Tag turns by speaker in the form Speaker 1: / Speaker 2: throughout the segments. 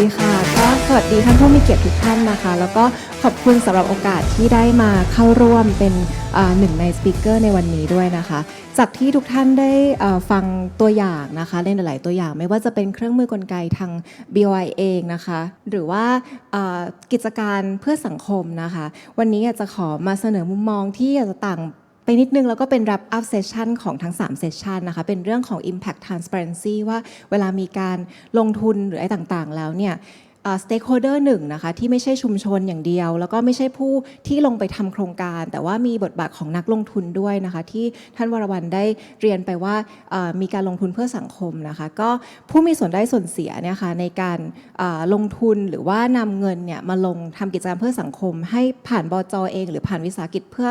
Speaker 1: ดีค่ะก็สวัสดีท่านผู้มีเกียรติทุกท่านนะคะ แล้วก็ขอบคุณสำหรับโอกาสที่ได้มาเข้าร่วมเป็นหนึ่งในสปิเกอร์ในวันนี้ด้วยนะคะ จากที่ทุกท่านได้ฟังตัวอย่างนะคะในหลาย ๆ ตัวอย่างไม่ว่าจะเป็นเครื่องมือกลไกทาง BOI เองนะคะ หรือว่ากิจการเพื่อสังคมนะคะ วันนี้อยากจะขอมาเสนอมุมมองที่อยากจะต่าง ไปนิดนึงแล้วก็เป็น wrap up session ของทั้ง 3 session นะคะ เป็นเรื่องของ impact transparency ว่าเวลามีการลงทุนหรืออะไรต่างๆ แล้วเนี่ยสเต็กโฮเดอร์หนึ่งนะคะที่ไม่ใช่ชุมชนอย่างเดียว แล้วก็ไม่ใช่ผู้ที่ลงไปทำโครงการ แต่ว่ามีบทบาทของนักลงทุนด้วยนะคะ ที่ท่านวรวรรณได้เรียนไปว่ามีการลงทุนเพื่อสังคมนะคะ ก็ผู้มีส่วนได้ส่วนเสียเนี่ยค่ะในการลงทุนหรือว่านำเงินเนี่ยมาลงทำกิจกรรมเพื่อสังคม ให้ผ่านบจเอง หรือผ่านวิสาหกิจเพื่อ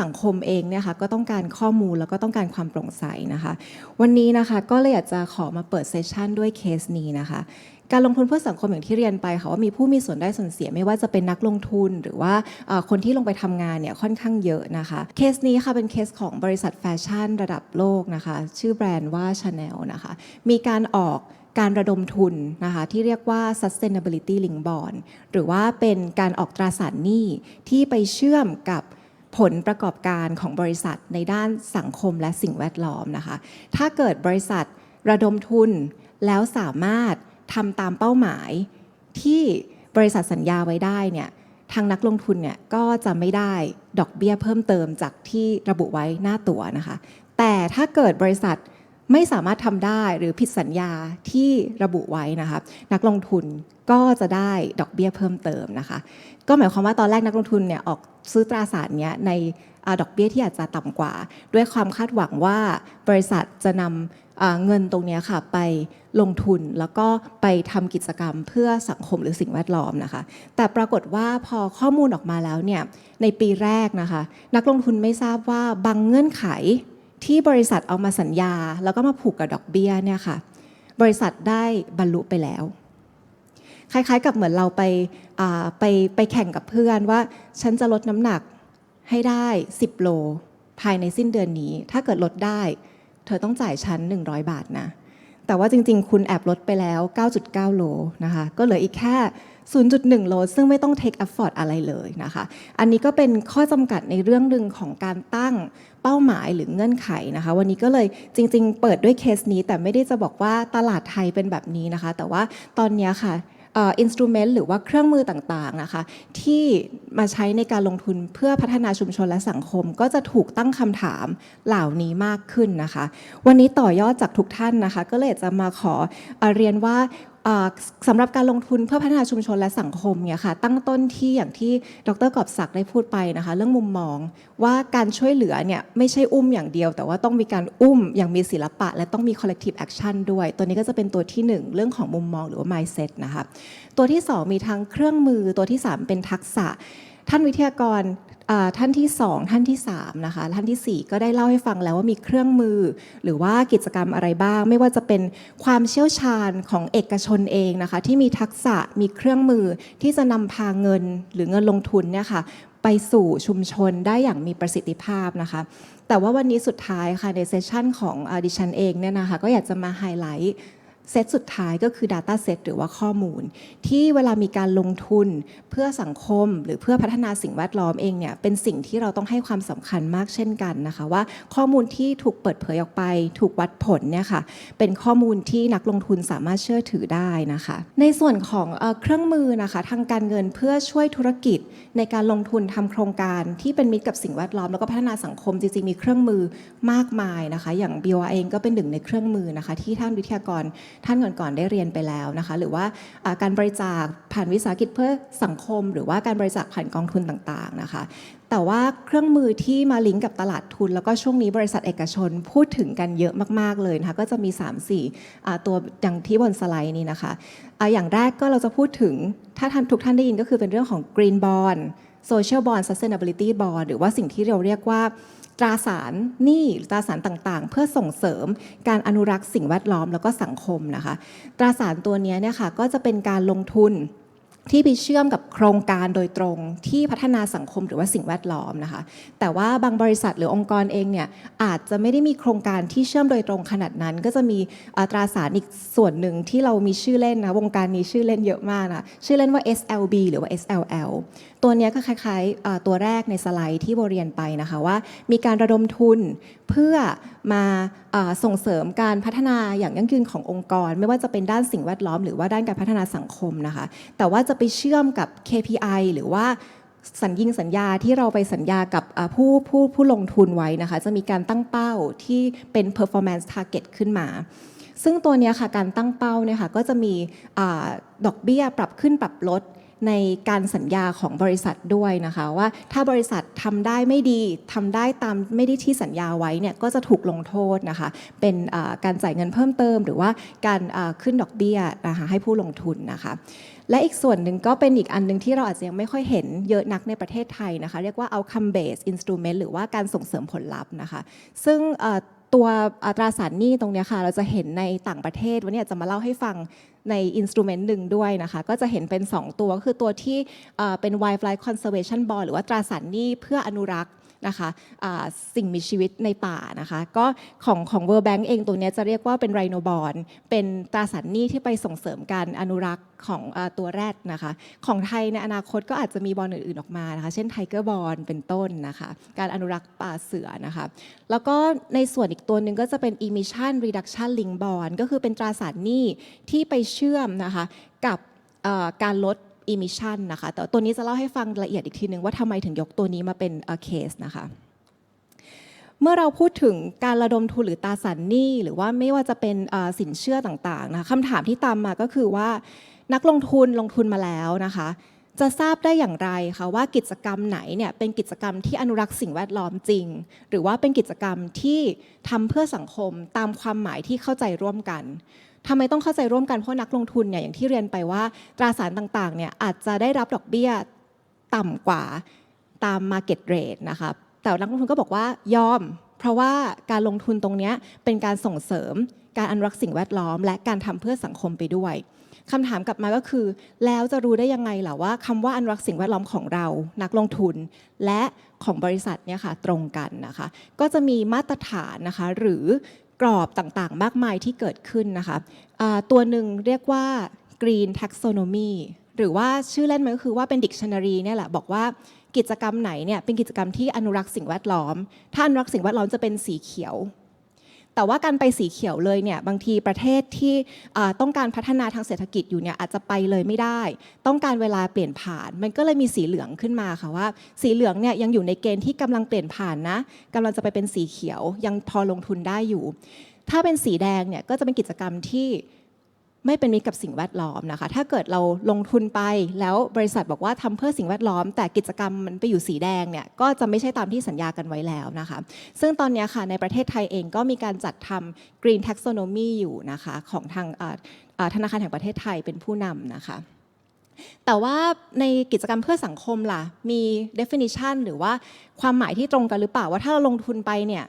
Speaker 1: สังคมเองเนี่ยค่ะก็ต้องการข้อมูลแล้วก็ต้องการความโปร่งใสนะคะ วันนี้นะคะก็เลยอยากจะขอมาเปิดเซสชันด้วยเคสนี้นะคะการลงทุนเพื่อสังคมอย่างที่เรียนไปค่ะว่ามีผู้มีส่วนได้ส่วนเสียไม่ว่าจะเป็นนักลงทุน หรือว่าคนที่ลงไปทำงานเนี่ยค่อนข้างเยอะนะคะ เคสนี้ค่ะเป็นเคสของบริษัทแฟชั่นระดับโลกนะคะ ชื่อแบรนด์ว่า Chanel นะคะ มีการออกการระดมทุนนะคะที่เรียกว่า sustainability link bond หรือว่าเป็นการออกตราสารหนี้ที่ไปเชื่อมกับ ผลประกอบการของบริษัทในด้านสังคมและสิ่งแวดล้อมนะคะ ถ้าเกิดบริษัทระดมทุนแล้วสามารถทำตามเป้าหมายที่บริษัทสัญญาไว้ได้เนี่ยทางนักลงทุนเนี่ยก็จะไม่ได้ดอกเบี้ยเพิ่มเติมจากที่ระบุไว้หน้าตั๋วนะคะ แต่ถ้าเกิดบริษัทไม่สามารถทำได้หรือผิดสัญญาที่ระบุไว้นะคะ นักลงทุน ก็จะได้ดอกเบี้ยเพิ่มเติมนะคะ ก็หมายความว่าตอนแรกนักลงทุนเนี่ยออกซื้อตราสารเนี้ยในอดอกเบี้ยที่อาจจะต่ำกว่า ด้วยความคาดหวังว่าบริษัทจะนำอ่าเงินตรงนี้ค่ะไปลงทุนแล้วก็ไปทำกิจกรรมเพื่อสังคมหรือสิ่งแวดล้อมนะคะ แต่ปรากฏว่าพอข้อมูลออกมาแล้วเนี่ยในปีแรกนะคะ นักลงทุนไม่ทราบว่าบางเงื่อนไขที่บริษัทเอามาสัญญา แล้วก็มาผูกกับดอกเบี้ยเนี่ยค่ะ บริษัทได้บรรลุไปแล้ว คล้ายๆ กับเหมือนเราไปไปไปแข่งกับเพื่อนว่า ฉันจะลดน้ำหนักให้ได้ 10 โล ภายในสิ้นเดือนนี้ ถ้าเกิดลดได้ เธอต้องจ่ายฉัน 100 บาทนะ แต่ว่าจริง ๆ คุณแอบลดไปแล้ว 9.9 โลนะคะ ก็เหลืออีกแค่ 0.1 โล ซึ่งไม่ต้อง take effort อะไรเลยนะคะ อันนี้ก็เป็นข้อจำกัดในเรื่องหนึ่งของการตั้งเป้าหมายหรือเงื่อนไขนะคะ วันนี้ก็เลยจริง ๆ เปิดด้วยเคสนี้แต่ไม่ได้จะบอกว่าตลาดไทยเป็นแบบนี้นะคะ แต่ว่าตอนเนี้ยค่ะ อินสตูเมนต์หรือว่าเครื่องมือต่างๆนะคะที่มาใช้ในการลงทุนเพื่อพัฒนาชุมชนและสังคม ก็จะถูกตั้งคำถามเหล่านี้มากขึ้นนะคะ วันนี้ต่อยอดจากทุกท่านนะคะ ก็เลยจะมาขอเอ่อเรียนว่า สำหรับการลงทุนเพื่อพัฒนาชุมชนและสังคมเนี่ยค่ะตั้งต้นที่อย่างที่ดรกอบศักดิ์ได้พูดไปนะคะเรื่องมุมมองว่าการช่วยเหลือเนี่ยไม่ใช่อุ้มอย่างเดียว แต่ว่าต้องมีการอุ้มอย่างมีศิลปะ และต้องมี collective action ด้วย ตัวนี้ก็จะเป็นตัวที่หนึ่งเรื่องของมุมมองหรือว่า mindset นะคะตัวที่ 2 มีทั้งเครื่องมือตัวที่ 3 เป็นทักษะท่านวิทยากร ท่านที่ 2 ท่านที่ 3 นะคะ ท่านทีสี่ 4 ก็ได้เล่าให้ฟังแล้วว่ามีเครื่องมือ หรือว่ากิจกรรมอะไรบ้าง ไม่ว่าจะเป็นความเชี่ยวชาญของเอกชนเองนะคะ ที่มีทักษะมีเครื่องมือที่จะนำพาเงินหรือเงินลงทุนเนี่ยค่ะไปสู่ชุมชนได้อย่างมีประสิทธิภาพนะคะ แต่ว่าวันนี้สุดท้ายค่ะในเซสชันของดิฉันเองเนี่ยนะคะก็อยากจะมาไฮไลท์ เซตสุดท้ายก็คือ Data Set หรือว่าข้อมูล ที่เวลามีการลงทุนเพื่อสังคม หรือเพื่อพัฒนาสิ่งแวดล้อมเองเนี่ยเป็นสิ่งที่เราต้องให้ความสำคัญมากเช่นกันนะคะ ว่าข้อมูลที่ถูกเปิดเผยออกไป ถูกวัดผลเนี่ยค่ะเป็นข้อมูลที่นักลงทุนสามารถเชื่อถือได้นะคะ ในส่วนของเอเครื่องมือนะคะทางการเงินเพื่อช่วยธุรกิจ ในการลงทุนทำโครงการที่เป็นมิตรกับสิ่งแวดล้อมแล้วก็พัฒนาสังคมจริงๆมีเครื่องมือมากมายนะคะ อย่าง BOA เองก็เป็นหนึ่งในเครื่องมือนะคะ ที่ท่านวิทยากรท่านก่อนๆได้เรียนไปแล้วนะคะ หรือว่าการบริจาคผ่านวิสาหกิจเพื่อสังคม หรือว่าการบริจาคผ่านกองทุนต่างๆนะคะ แต่ว่าเครื่องมือที่มาลิงก์กับตลาดทุน แล้วก็ช่วงนี้บริษัทเอกชนพูดถึงกันเยอะมากๆเลยนะคะก็จะมี 3-4อ่ตัวอย่างที่บนสไลด์นี้นะคะอ่าอย่างแรกก็เราจะพูดถึงถ้าท่านทุกท่านได้ยินก็คือเป็นเรื่องของ Green Bond Social Bond Sustainability Bond หรือว่าสิ่งที่เราเรียกว่าตราสารหนี้หรือตราสารต่างๆ เพื่อส่งเสริมการอนุรักษ์สิ่งแวดล้อมแล้วก็สังคมนะคะ ตราสารตัวนี้เนี่ยค่ะก็จะเป็นการลงทุน ที่ไปเชื่อมกับโครงการโดยตรงที่พัฒนาสังคมหรือว่าสิ่งแวดล้อมนะคะ แต่ว่าบางบริษัทหรือองค์กรเองเนี่ยอาจจะไม่ได้มีโครงการที่เชื่อมโดยตรงขนาดนั้น ก็จะมีอัตราสารอีกส่วนหนึ่งที่เรามีชื่อเล่นนะวงการนี้ชื่อเล่นเยอะมากนะชื่อเล่นว่า SLB หรือว่า SLL ตัวเนี้ยก็คล้ายๆตัวแรกในสไลด์ที่โบเรียนไปนะคะว่า มีการระดมทุน เพื่อมาส่งเสริมการพัฒนาอย่างยั่งยืนขององค์กร ไม่ว่าจะเป็นด้านสิ่งแวดล้อม หรือว่าด้านการพัฒนาสังคมนะคะ แต่ว่าจะไปเชื่อมกับ KPI หรือว่าสัญญิงสัญญาที่เราไปสัญญากับผู้ผู้ผู้ลงทุนไว้นะคะ จะมีการตั้งเป้าที่เป็น performance target ขึ้นมา ซึ่งตัวนี้ค่ะการตั้งเป้าเนี่ยค่ะก็จะมีอดอกเบี้ยปรับขึ้นปรับลด ในการสัญญาของบริษัทด้วยนะคะ ว่าถ้าบริษัททำได้ไม่ดีทำได้ตามไม่ได้ที่สัญญาไว้เนี่ยก็จะถูกลงโทษนะคะ เป็นการจ่ายเงินเพิ่มเติม หรือว่าการขึ้นดอกเบี้ยนะคะให้ผู้ลงทุนนะคะและอีกส่วนหนึ่งก็เป็นอีกอันหนึ่งที่เราอาจจะยังไม่ค่อยเห็นเยอะนักในประเทศไทยนะคะ เรียกว่า outcome based instrument หรือว่าการส่งเสริมผลลัพธ์นะคะ ซึ่ง ตัวอัตราสารหนี้ตรงนี้ค่ะ เราจะเห็นในต่างประเทศ วันนี้จะมาเล่าให้ฟังในอินสตูเมนต์หนึ่งด้วยนะคะ ก็จะเห็นเป็น 2 ตัวก็คือตัวที่เอ่อเป็น wildlife conservation bond หรือว่าตราสารหนี้เพื่ออนุรักษ์ นะคะอ่าสิ่งมีชีวิตในป่านะคะก็ของของ World Bank เองตัวนี้จะเรียกว่าเป็นไรโนบอลเป็นตราสารหนี้ที่ไปส่งเสริมการอนุรักษ์ของอตัวแรดนะคะของไทยในอนาคตก็อาจจะมีบอลอื่นๆออกมานะคะเช่นไทเกอร์บอลเป็นต้นนะคะการอนุรักษ์ป่าเสือนะคะแล้วก็ในส่วนอีกตัวหนึ่งก็จะเป็น emission reduction link bond ก็คือเป็นตราสารหนี้ที่ไปเชื่อมนะคะกับการลด emission นะคะ แต่ตัวนี้จะเล่าให้ฟังละเอียดอีกทีหนึ่งว่าทำไมถึงยกตัวนี้มาเป็นเคสนะคะเมื่อเราพูดถึงการระดมทุนหรือตราสารหนี้ หรือว่าไม่ว่าจะเป็นสินเชื่อต่างๆนะคะคำถามที่ตามมาก็คือว่า นักลงทุนลงทุนมาแล้วนะคะ จะทราบได้อย่างไรคะว่ากิจกรรมไหนเนี่ยเป็นกิจกรรมที่อนุรักษ์สิ่งแวดล้อมจริง หรือว่าเป็นกิจกรรมที่ทำเพื่อสังคมตามความหมายที่เข้าใจร่วมกัน ทำไมต้องเข้าใจร่วมกันเพราะนักลงทุนเนี่ยอย่างที่เรียนไปว่าตราสารต่างๆเนี่ยอาจจะได้รับดอกเบี้ยต่ำกว่าตาม Market Rate นะคะแต่นักลงทุนก็บอกว่ายอม เพราะว่าการลงทุนตรงนี้เป็นการส่งเสริมการอนุรักษ์สิ่งแวดล้อม และการทำเพื่อสังคมไปด้วยคำถามกลับมาก็คือ แล้วจะรู้ได้ยังไงล่ะว่าคำว่าอนุรักษ์สิ่งแวดล้อมของเรา นักลงทุน และของบริษัทเนี่ยค่ะตรงกันนะคะ ก็จะมีมาตรฐานนะคะหรือ กรอบต่างๆ มากมายที่เกิดขึ้นนะคะตัวหนึ่งเรียกว่า Green Taxonomy หรือว่าชื่อเล่นมันก็คือว่าเป็น Dictionary เนี่ยแหละบอกว่ากิจกรรมไหนเนี่ยเป็นกิจกรรมที่อนุรักษ์สิ่งแวดล้อม ถ้าอนุรักษ์สิ่งแวดล้อมจะเป็นสีเขียว แต่ว่าการไปสีเขียวเลยเนี่ยบางทีประเทศที่ต้องการพัฒนาทางเศรษฐกิจอยู่เนี่ยอาจจะไปเลยไม่ได้ ต้องการเวลาเปลี่ยนผ่าน มันก็เลยมีสีเหลืองขึ้นมาค่ะว่า สีเหลืองเนี่ยยังอยู่ในเกณฑ์ที่กำลังเปลี่ยนผ่านนะกำลังจะไปเป็นสีเขียวยังพอลงทุนได้อยู่ ถ้าเป็นสีแดงเนี่ยก็จะเป็นกิจกรรมที่ ไม่เป็นมิตรกับสิ่งแวดล้อมนะคะ ถ้าเกิดเราลงทุนไปแล้วบริษัทบอกว่าทำเพื่อสิ่งแวดล้อม แต่กิจกรรมมันไปอยู่สีแดงเนี่ยก็จะไม่ใช่ตามที่สัญญากันไว้แล้วนะคะ ซึ่งตอนนี้ค่ะในประเทศไทยเองก็มีการจัดทำ Green Taxonomy อยู่นะคะของทางธนาคารแห่งประเทศไทยเป็นผู้นำนะคะแต่ว่าในกิจกรรมเพื่อสังคมล่ะ มี definition หรือว่าความหมายที่ตรงกันหรือเปล่าว่าถ้าเราลงทุนไปเนี่ย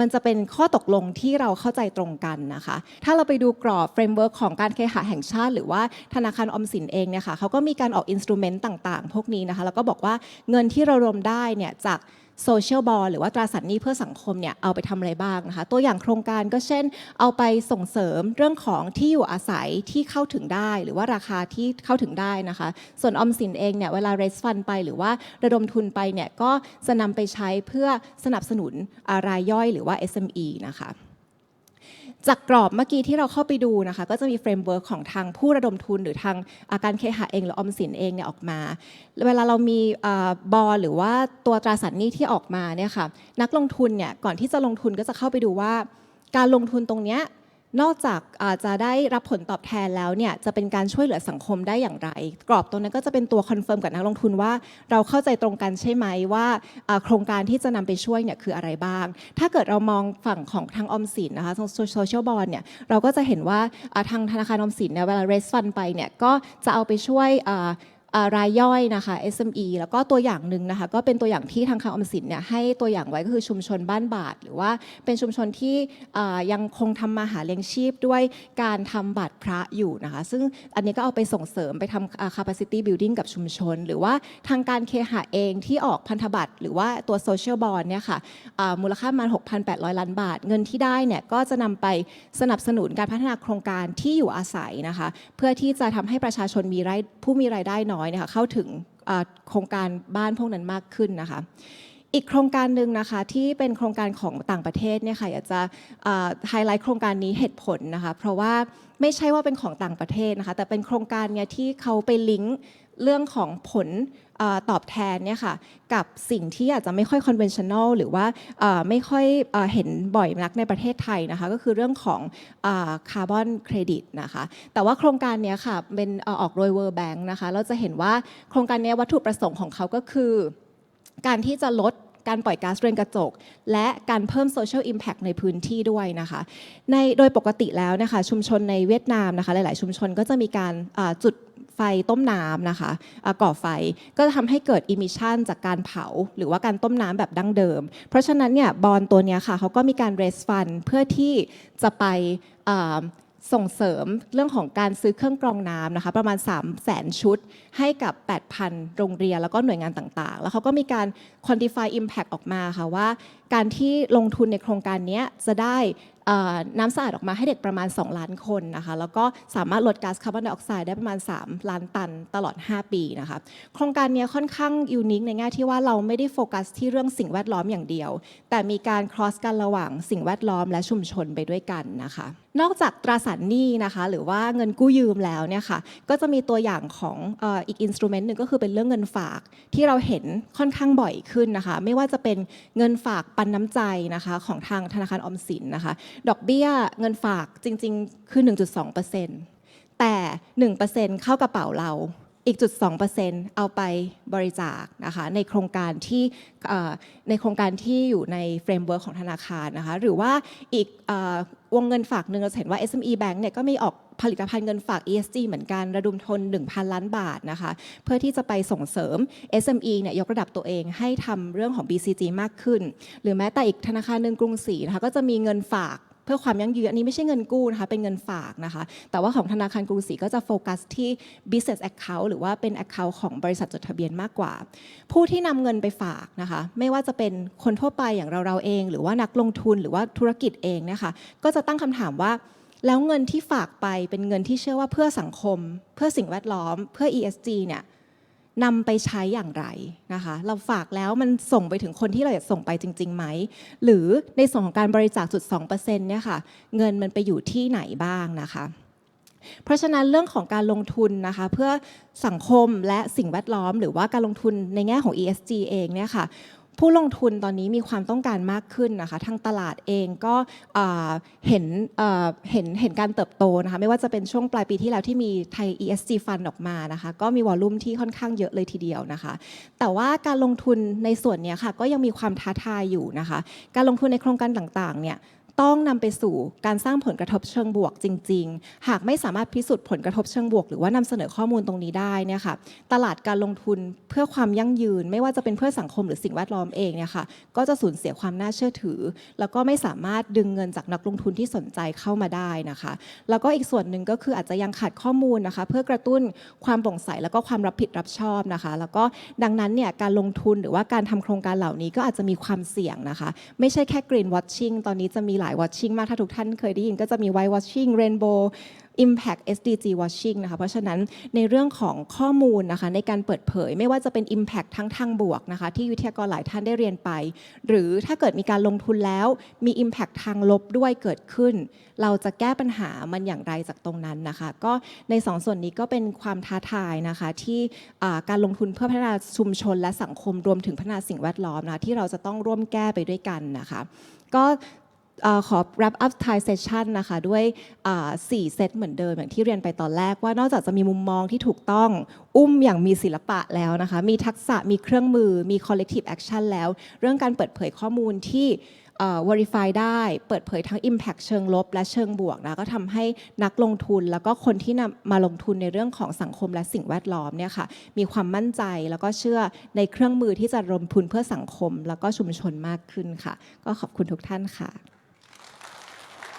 Speaker 1: มันจะเป็นข้อตกลงที่เราเข้าใจตรงกันนะคะ ถ้าเราไปดูกรอบเฟรมเวิร์กของการเคหะแห่งชาติ หรือว่าธนาคารออมสินเองเนี่ยค่ะเขาก็มีการออกอินสตูเมนต์ต่างๆ พวกนี้นะคะ แล้วก็บอกว่าเงินที่เรารวมได้เนี่ยจาก โซเชียลบอลหรือว่าตราสารหนี้เพื่อสังคมเนี่ยเอาไปทำอะไรบ้างนะคะ ตัวอย่างโครงการก็เช่น เอาไปส่งเสริมเรื่องของที่อยู่อาศัยที่เข้าถึงได้ หรือว่าราคาที่เข้าถึงได้นะคะ ส่วนออมสินเองเนี่ยเวลา raise fund ไปหรือว่าระดมทุนไปเนี่ยก็จะนำไปใช้เพื่อสนับสนุนารายย่อยหรือว่า SME นะคะ จากกรอบเมื่อกี้ที่เราเข้าไปดูนะคะ ก็จะมีเฟรมเวิร์กของทางผู้ระดมทุน หรือทางอาการเคหะเองหรืออมสินเองเนี่ยออกมา เวลาเรามีบอลหรือว่าตัวตราสารหนี้ที่ออกมาเนี่ยค่ะนักลงทุนเนี่ยก่อนที่จะลงทุนก็จะเข้าไปดูว่า การลงทุนตรงเนี้ย นอกจากจะได้รับผลตอบแทนแล้วเนี่ยจะเป็นการช่วยเหลือสังคมได้อย่างไร กรอบตรงนั้นก็จะเป็นตัวคอนเฟิร์มกับนักลงทุนว่า เราเข้าใจตรงกันใช่ไหมว่าโครงการที่จะนำไปช่วยเนี่ยคืออะไรบ้าง ถ้าเกิดเรามองฝั่งของทางออมสินนะคะโซเชียลบอลเนี่ยเราก็จะเห็นว่าทางธนาคารออมสินเนี่ยเวลา raise fund ไปเนี่ยก็จะเอาไปช่วย รายย่อยนะคะ SME แล้วก็ตัวอย่างหนึ่งนะคะ ก็เป็นตัวอย่างที่ทางคลังออมสินเนี่ยให้ตัวอย่างไว้ก็คือชุมชนบ้านบาท หรือว่าเป็นชุมชนที่ยังคงทำมาหาเลี้ยงชีพด้วยการทำบัตรพระอยู่นะคะ ซึ่งอันนี้ก็เอาไปส่งเสริมไปทำ capacity building กับชุมชน หรือว่าทางการเคหะเองที่ออกพันธบัตรหรือว่าตัว social bond เนี่ยค่ะมูลค่าประมาณ 6,800 ล้านบาท เงินที่ได้เนี่ยก็จะนำไปสนับสนุนการพัฒนาโครงการที่อยู่อาศัยนะคะ เพื่อที่จะทำให้ประชาชนมีรายผู้มีรายได้น้อยเนยคะเข้าถึงโครงการบ้านพวกนั้นมากขึ้นนะคะอีกโครงการหนึ่งนะคะที่เป็นโครงการของต่างประเทศเนี่ยค่ะอยากจะไฮไลท์โครงการนี้เหตุผลนะคะเพราะว่าไม่ใช่ว่าเป็นของต่างประเทศนะคะแต่เป็นโครงการเนี่ยที่เขาไปลิงก์เรื่องของผล ตอบแทนเนี่ยค่ะกับสิ่งที่อาจจะไม่ค่อยคอนเวนชั่นแนลหรือว่าไม่ค่อยเห็นบ่อยนักในประเทศไทยนะคะก็คือเรื่องของคาร์บอนเครดิตนะคะแต่ว่าโครงการเนี้ยค่ะเป็นออกโดย World Bank นะคะเราจะเห็นว่าโครงการนี้วัตถุประสงค์ของเขาก็คือ การที่จะลด การปล่อยก๊าซเรือนกระจก และการเพิ่มโซเชียลอิมแพ t ในพื้นที่ด้วยนะคะ ในโดยปกติแล้วนะคะชุมชนในเวียดนามนะคะหลาย ๆ ชุมชนก็จะมีการจุดไฟต้มน้ำนะคะก่อไฟก็จะทำให้เกิดอิมิชันจากการเผา หรือว่าการต้มน้ำแบบดั้งเดิม เพราะฉะนั้นเนี่ยบอลตัวนี้ค่ะเขาก็มีการ raise fund เพื่อที่จะไป ส่งเสริมเรื่องของการซื้อเครื่องกรองน้ำนะคะประมาณ 3 0 0แสนชุด ให้กับ 8,000 โรงเรียนแล้วก็หน่วยงานต่างๆ แล้วเขาก็มีการ quantify impact ออกมาค่ะว่า การที่ลงทุนในโครงการนี้จะได้น้ำสะอาดออกมาให้เด็กประมาณ 2 ล้านคนนะคะ แล้วก็สามารถลดก๊าซคาร์บอนไดออกไซด์ได้ประมาณ 3 ล้านตันตลอด 5 ปีนะคะ โครงการนี้ค่อนข้างยูนิคในแง่ที่ว่าเราไม่ได้โฟกัสที่เรื่องสิ่งแวดล้อมอย่างเดียว แต่มีการ cross กันระหว่างสิ่งแวดล้อมและชุมชนไปด้วยกันนะคะนอกจากตราสารหนี้นะคะ หรือว่าเงินกู้ยืมแล้วเนี่ยค่ะก็จะมีตัวอย่างของอออีกอินสตูเมนต์หนึ่งก็คือเป็นเรื่องเงินฝากที่เราเห็นค่อนข้างบ่อยขึ้นนะคะ ไม่ว่าจะเป็นเงินฝากปันน้ำใจนะคะของทางธนาคารออมสินนะคะ ดอกเบี้ยเงินฝากจริง ๆ คือ 1.2%แต่ 1%เข้ากระเป๋าเรา อีกจุด2%เอาไปบริจาคนะคะในโครงการที่ในโครงการที่อยู่ในเฟรมเวิร์กของธนาคารนะคะหรือว่าอีกวงเงินฝากหนึ่งเราเห็นว่า SME Bank เนี่ยก็มีออกผลิตภัณฑ์เงินฝาก ESG เหมือนกันระดมทุน1,000 ล้านบาทนะคะเพื่อที่จะไปส่งเสริม SME เนี่ยยกระดับตัวเองให้ทำเรื่องของ BCG มากขึ้น หรือแม้แต่อีกธนาคารหนึ่งกรุงศรีนะคะก็จะมีเงินฝาก เพื่อความยั่งยืนอันนี้ไม่ใช่เงินกู้นะคะเป็นเงินฝากนะคะ แต่ว่าของธนาคารกรุงศรีก็จะโฟกัสที่ business account หรือว่าเป็น account ของบริษัทจดทะเบียนมากกว่า ผู้ที่นำเงินไปฝากนะคะ ไม่ว่าจะเป็นคนทั่วไปอย่างเราเราเอง หรือว่านักลงทุนหรือว่าธุรกิจเองนะคะ ก็จะตั้งคำถามว่าแล้วเงินที่ฝากไปเป็นเงินที่เชื่อว่าเพื่อสังคม เพื่อสิ่งแวดล้อม เพื่อ ESG เนี่ย นำไปใช้อย่างไรนะคะ เราฝากแล้วมันส่งไปถึงคนที่เราอยากส่งไปจริงๆไหม หรือในส่วนของการบริจาคจุด2%เนี่ยค่ะ เงินมันไปอยู่ที่ไหนบ้างนะคะ เพราะฉะนั้นเรื่องของการลงทุนนะคะเพื่อสังคมและสิ่งแวดล้อม หรือว่าการลงทุนในแง่ของ ESG เองเนี่ยค่ะ ผู้ลงทุนตอนนี้มีความต้องการมากขึ้นนะคะทางตลาดเองก็เห็นเห็นเห็นการเติบโตนะคะไม่ว่าจะเป็นช่วงปลายปีที่แล้วที่มีไทย ESG Fund ออกมานะคะก็มีวอลลุ่มที่ค่อนข้างเยอะเลยทีเดียวนะคะ แต่ว่าการลงทุนในส่วนนี้ค่ะก็ยังมีความท้าทายอยู่นะคะ การลงทุนในโครงการต่างๆเนี่ยต้องนำไปสู่การสร้างผลกระทบเชิงบวกจริง ๆ หากไม่สามารถพิสูจน์ผลกระทบเชิงบวก หรือว่านำเสนอข้อมูลตรงนี้ได้เนี่ยค่ะ ตลาดการลงทุน พื่อความยั่งยืน ไม่ว่าจะเป็นเพื่อสังคมหรือสิ่งแวดล้อมเองเนี่ยค่ะก็จะสูญเสียความน่าเชื่อถือ แล้วก็ไม่สามารถดึงเงินจากนักลงทุนที่สนใจเข้ามาได้นะคะ แล้วก็อีกส่วนหนึ่งก็คืออาจจะยังขาดข้อมูลนะคะ เพื่อกระตุ้นความโปร่งใสแล้วก็ความรับผิดรับชอบนะคะ แล้วก็ดังนั้นเนี่ยการลงทุนหรือว่าการทำโครงการเหล่านี้ก็อาจจะมีความเสี่ยงนะคะ ไม่ใช่แค่ green watching ตอนนี้จะมีหลาย watching มากถ้าทุกท่านเคยได้ยินก็จะมี white watching rainbow Impact SDG Watching นะคะ เพราะฉะนั้นในเรื่องของข้อมูลนะคะในการเปิดเผยไม่ว่าจะเป็น Impact ทั้งทางบวกนะคะที่วิทยากรหลายท่านได้เรียนไป หรือถ้าเกิดมีการลงทุนแล้วมี Impact ทางลบด้วยเกิดขึ้น เราจะแก้ปัญหามันอย่างไรจากตรงนั้นนะคะ ก็ในสองส่วนนี้ก็เป็นความท้าทายนะคะที่การลงทุนเพื่อพัฒนาชุมชนและสังคมรวมถึงพัฒนาสิ่งแวดล้อมนะคะที่เราจะต้องร่วมแก้ไปด้วยกันนะคะก็ อขอ wrap up Thai session นะคะด้วยอ่าสี่เซตเหมือนเดิม อย่างที่เรียนไปตอนแรกว่านอกจากจะมีมุมมองที่ถูกต้องอุ้มอย่างมีศิลปะแล้วนะคะ มีทักษะมีเครื่องมือมี collective action แล้ว เรื่องการเปิดเผยข้อมูลที่เอ่อ verify ได้เปิดเผยทั้ง impact เชิงลบ และเชิงบวกนะก็ทำให้นักลงทุนแล้วก็คนที่นำมาลงทุนในเรื่องของสังคมและสิ่งแวดล้อมเนี่ยค่ะมีความมั่นใจแล้วก็เชื่อในเครื่องมือที่จะลงทุนเพื่อสังคม แล้วก็ชุมชนมากขึ้นค่ะ ก็ขอบคุณทุกท่านค่ะ